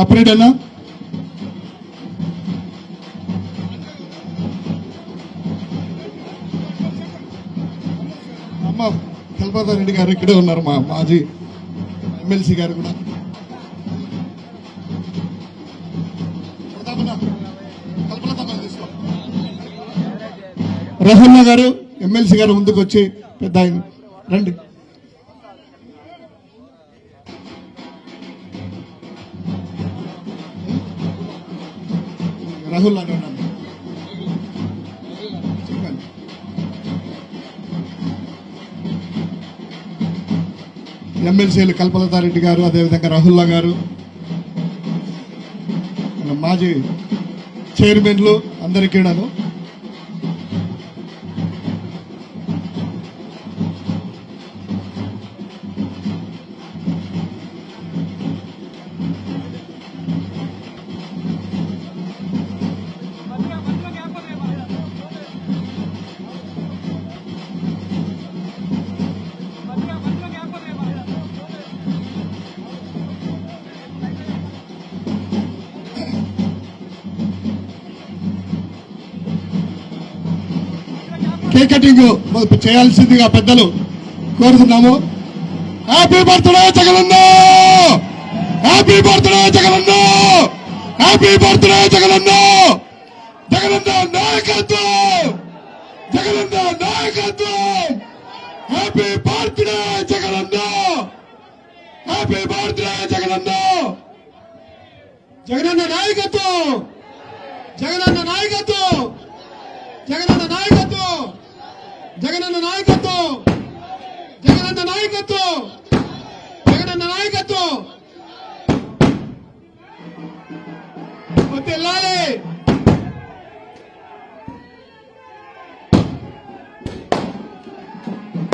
Update అన్నా అమ్మ కల్పతా రెడ్డి గారు ఇక్కడే ఉన్నారు మా మాజీ ఎమ్మెల్సీ గారు కూడా. ప్రతాపన్న, రహన్న గారు ఎమ్మెల్సీ గారు ముందుకు వచ్చి పెద్ద ఆయన. రండి. రాహుల్ అని ఉన్నాను చెప్పండి. ఎమ్మెల్సీలు కల్పలతారెడ్డి గారు అదేవిధంగా రాహుల్లా గారు మాజీ చైర్మన్లు అందరికీ కూడాను కేక్ కటింగ్ చేయాల్సిందిగా పెద్దలు కోరుతున్నాము. Happy birthday Jaganna! Happy birthday Jaganna! Happy birthday Jaganna! Jaganna నాయకత్వం! జగనన్న నాయకత్వం! Happy birthday Jaganna! Happy birthday Jaganna! Jaganna నాయకత్వం! జగనన్న నాయకత్వం! జగనన్న నాయకత్వం జగనన్న నాయకత్వం! జగనన్న నాయకత్వం! జగనన్న నాయకత్వం! వెళ్ళాలి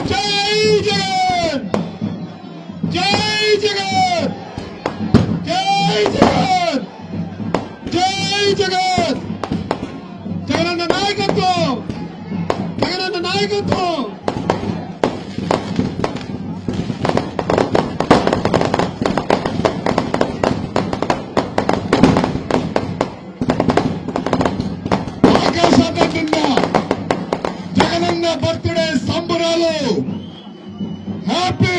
జై జగన్! జై జగన్! జై జగన్! నాయకత్వం జగనన్న బర్త్డే సంబరాలు. హ్యాపీ